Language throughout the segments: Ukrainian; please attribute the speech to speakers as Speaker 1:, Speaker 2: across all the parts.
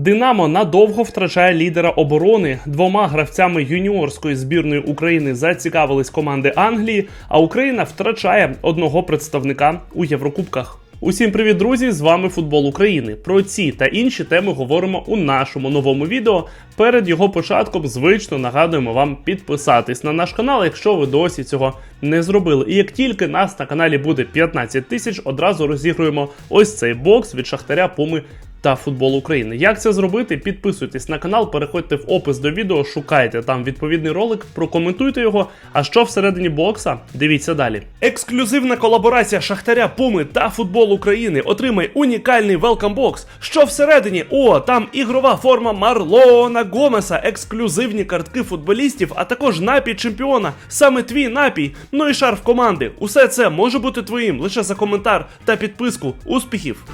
Speaker 1: Динамо надовго втрачає лідера оборони. Двома гравцями юніорської збірної України зацікавились команди Англії, а Україна втрачає одного представника у Єврокубках. Усім привіт, друзі! З вами Футбол України. Про ці та інші теми говоримо у нашому новому відео. Перед його початком звично нагадуємо вам підписатись на наш канал, якщо ви досі цього не зробили. І як тільки нас на каналі буде 15 тисяч, одразу розігруємо ось цей бокс від Шахтаря Пуми та футбол України. Як це зробити? Підписуйтесь на канал, переходьте в опис до відео, шукайте там відповідний ролик, прокоментуйте його. А що всередині бокса? Дивіться далі. Ексклюзивна колаборація Шахтаря Пуми та футбол України. Отримай унікальний велкам бокс. Що всередині? О, там ігрова форма Марлона Гомеса, ексклюзивні картки футболістів, а також напій чемпіона. Саме твій напій. Ну і шарф команди. Усе це може бути твоїм лише за коментар та підписку. Успіхів!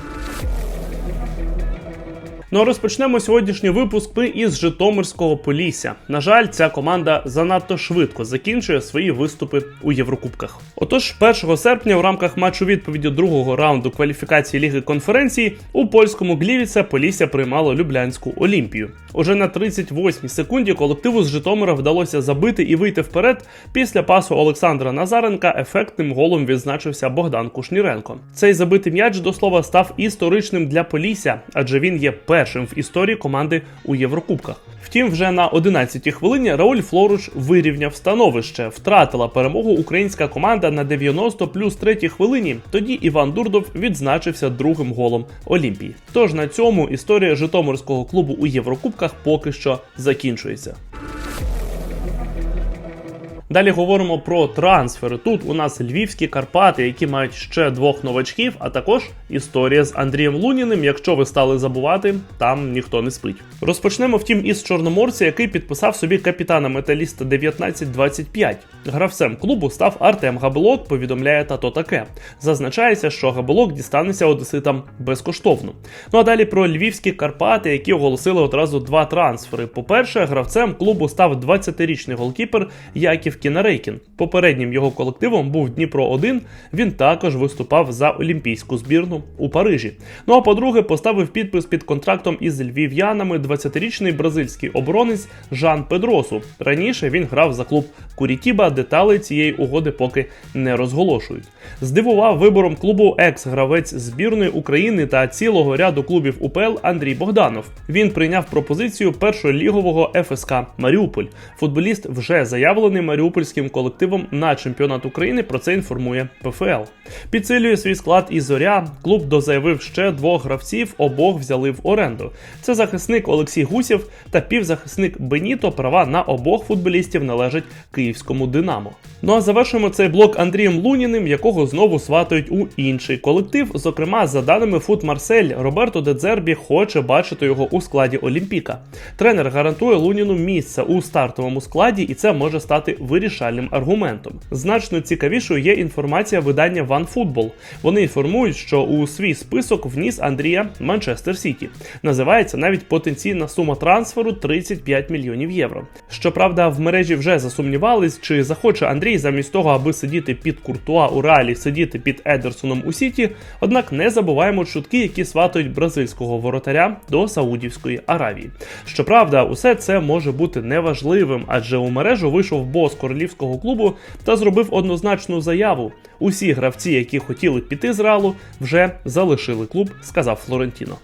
Speaker 1: Ну а розпочнемо сьогоднішній випуск ми із Житомирського Полісся. На жаль, ця команда занадто швидко закінчує свої виступи у Єврокубках. Отож, 1 серпня у рамках матчу відповіді другого раунду кваліфікації Ліги конференції у польському Глівіце Полісся приймало Люблянську Олімпію. Уже на 38-й секунді колективу з Житомира вдалося забити і вийти вперед. Після пасу Олександра Назаренка ефектним голом відзначився Богдан Кушніренко. Цей забитий м'яч до слова став історичним для Полісся, адже він є першим в історії команди у Єврокубках. Втім, вже на 11-й хвилині Рауль Флоруш вирівняв становище. Втратила перемогу українська команда на 90 плюс 3 хвилині. Тоді Іван Дурдов відзначився другим голом Олімпії. Тож на цьому історія Житомирського клубу у Єврокубках поки що закінчується. Далі говоримо про трансфери. Тут у нас львівські Карпати, які мають ще двох новачків, а також історія з Андрієм Луніним. Якщо ви стали забувати, там ніхто не спить. Розпочнемо втім із чорноморця, який підписав собі капітана металіста 1925. Гравцем клубу став Артем Габелок. Повідомляє тато таке. Зазначається, що Габелок дістанеться одеситам безкоштовно. Ну а далі про львівські Карпати, які оголосили одразу два трансфери. По-перше, гравцем клубу став 20-річний голкіпер Яків Кінарейкін. Попереднім його колективом був Дніпро 1 Він також виступав за олімпійську збірну у Парижі. Ну а по-друге, поставив підпис під контрактом із львів'янами 20-річний бразильський оборонець Жан Педросу. Раніше він грав за клуб Курітіба. Деталі цієї угоди поки не розголошують. Здивував вибором клубу екс-гравець збірної України та цілого ряду клубів УПЛ Андрій Богданов. Він прийняв пропозицію першолігового ФСК Маріуполь. Футболіст вже заявлений маріупольським колективом на чемпіонат України. Про це інформує ПФЛ. Підсилює свій склад і зоря. Клуб дозаявив ще двох гравців, обох взяли в оренду. Це захисник Олексій Гусєв та півзахисник Беніто. Права на обох футболістів належать київському Динамо. Ну а завершуємо цей блок Андрієм Луніним, якого знову сватають у інший колектив. Зокрема, за даними Фут Марсель, Роберто Дедзербі хоче бачити його у складі Олімпіка. Тренер гарантує Луніну місце у стартовому складі, і це може стати вирішальним аргументом. Значно цікавішою є інформація видання OneFootball. Вони інформують, що у свій список вніс Андрія Манчестер Сіті. Називається навіть потенційна сума трансферу 35 мільйонів євро. Щоправда, в мережі вже засумнівались, чи захоче Андрій замість того, аби сидіти під Куртуа у Реалі, сидіти під Едерсоном у Сіті. Однак не забуваємо чутки, які сватають бразильського воротаря до Саудівської Аравії. Щоправда, усе це може бути неважливим, адже у мережу вийшов бос королівського клубу та зробив однозначну заяву. Усі гравці, які хотіли піти з Реалу, вже залишили клуб, сказав Флорентіно.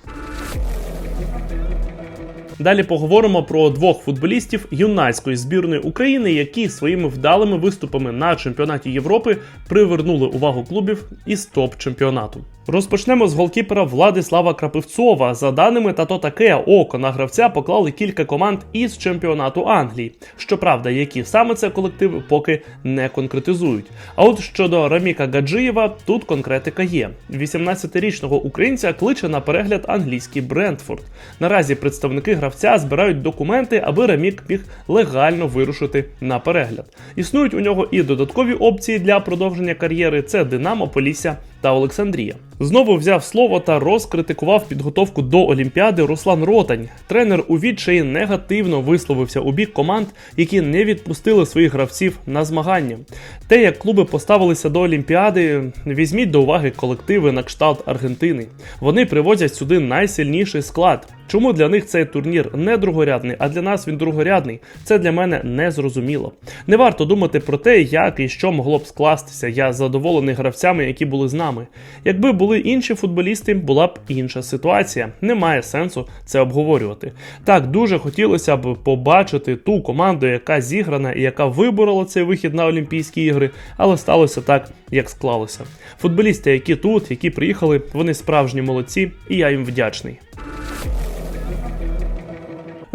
Speaker 1: Далі поговоримо про двох футболістів юнацької збірної України, які своїми вдалими виступами на чемпіонаті Європи привернули увагу клубів із топ-чемпіонату. Розпочнемо з голкіпера Владислава Крапивцова. За даними тато таке, око на гравця поклали кілька команд із чемпіонату Англії. Щоправда, які саме це колективи поки не конкретизують. А от щодо Раміка Гаджиєва, тут конкретика є. 18-річного українця кличе на перегляд англійський Брентфорд. Наразі представники гравця збирають документи, аби ремік міг легально вирушити на перегляд. Існують у нього і додаткові опції для продовження кар'єри: це Динамо, Полісся та Олександрія. Знову взяв слово та розкритикував підготовку до Олімпіади Руслан Ротань. Тренер у відчаї негативно висловився у бік команд, які не відпустили своїх гравців на змагання. Те, як клуби поставилися до Олімпіади, візьміть до уваги колективи на кшталт Аргентини. Вони привозять сюди найсильніший склад. Чому для них цей турнір не другорядний, а для нас він другорядний? Це для мене не зрозуміло. Не варто думати про те, як і що могло б скластися. Я задоволений гравцями, які були з нами. Якби були інші футболісти, була б інша ситуація. Немає сенсу це обговорювати. Так дуже хотілося б побачити ту команду, яка зіграна і яка виборола цей вихід на Олімпійські ігри, але сталося так, як склалося. Футболісти, які тут, які приїхали, вони справжні молодці, і я їм вдячний.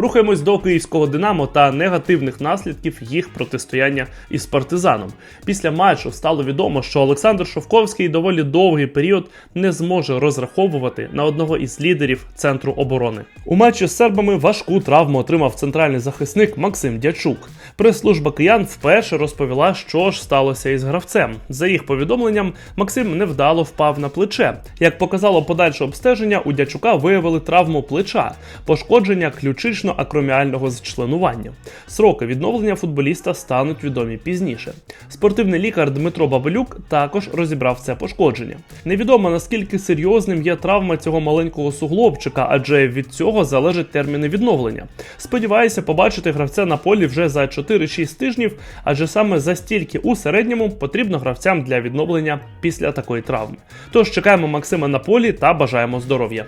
Speaker 1: Рухаємось до київського Динамо та негативних наслідків їх протистояння із партизаном. Після матчу стало відомо, що Олександр Шовковський доволі довгий період не зможе розраховувати на одного із лідерів центру оборони. У матчі з сербами важку травму отримав центральний захисник Максим Дячук. Прес-служба киян вперше розповіла, що ж сталося із гравцем. За їх повідомленням, Максим невдало впав на плече. Як показало подальше обстеження, у Дячука виявили травму плеча, пошкодження ключично акроміального зчленування. Сроки відновлення футболіста стануть відомі пізніше. Спортивний лікар Дмитро Бабелюк також розібрав це пошкодження. Невідомо наскільки серйозним є травма цього маленького суглобчика, адже від цього залежать терміни відновлення. Сподіваюся побачити гравця на полі вже за 4-6 тижнів, адже саме за стільки у середньому потрібно гравцям для відновлення після такої травми. Тож чекаємо Максима на полі та бажаємо здоров'я.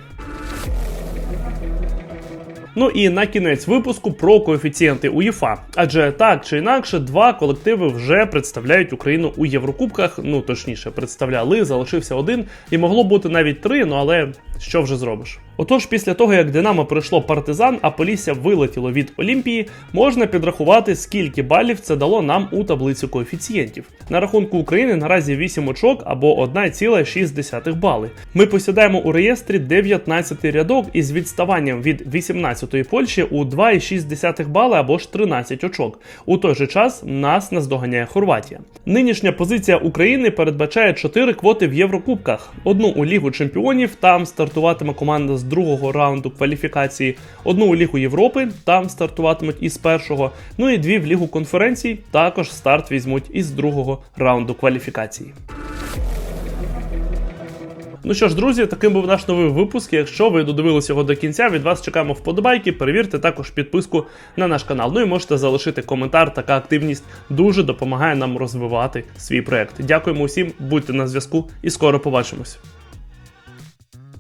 Speaker 1: Ну і на кінець випуску про коефіцієнти УЄФА. Адже так чи інакше, два колективи вже представляють Україну у Єврокубках. Ну точніше, представляли, залишився один, і могло бути навіть три, ну але що вже зробиш? Отож, після того як Динамо пройшло партизан, а Полісся вилетіло від Олімпії, можна підрахувати, скільки балів це дало нам у таблицю коефіцієнтів. На рахунку України наразі 8 очок або 1,6 бали. Ми посідаємо у реєстрі 19 рядок із відставанням від 18-ї Польщі у 2,6 бали або ж 13 очок. У той же час нас наздоганяє Хорватія. Нинішня позиція України передбачає 4 квоти в Єврокубках: одну у Лігу Чемпіонів, там стартуватиме команда з другого раунду кваліфікації, одну у Лігу Європи, там стартуватимуть із першого, ну і дві в Лігу конференцій, також старт візьмуть із другого раунду кваліфікації. Ну що ж, друзі, таким був наш новий випуск. Якщо ви додивилися його до кінця, від вас чекаємо вподобайки. Перевірте також підписку на наш канал. Ну і можете залишити коментар. Така активність дуже допомагає нам розвивати свій проект. Дякуємо усім, будьте на зв'язку і скоро побачимось.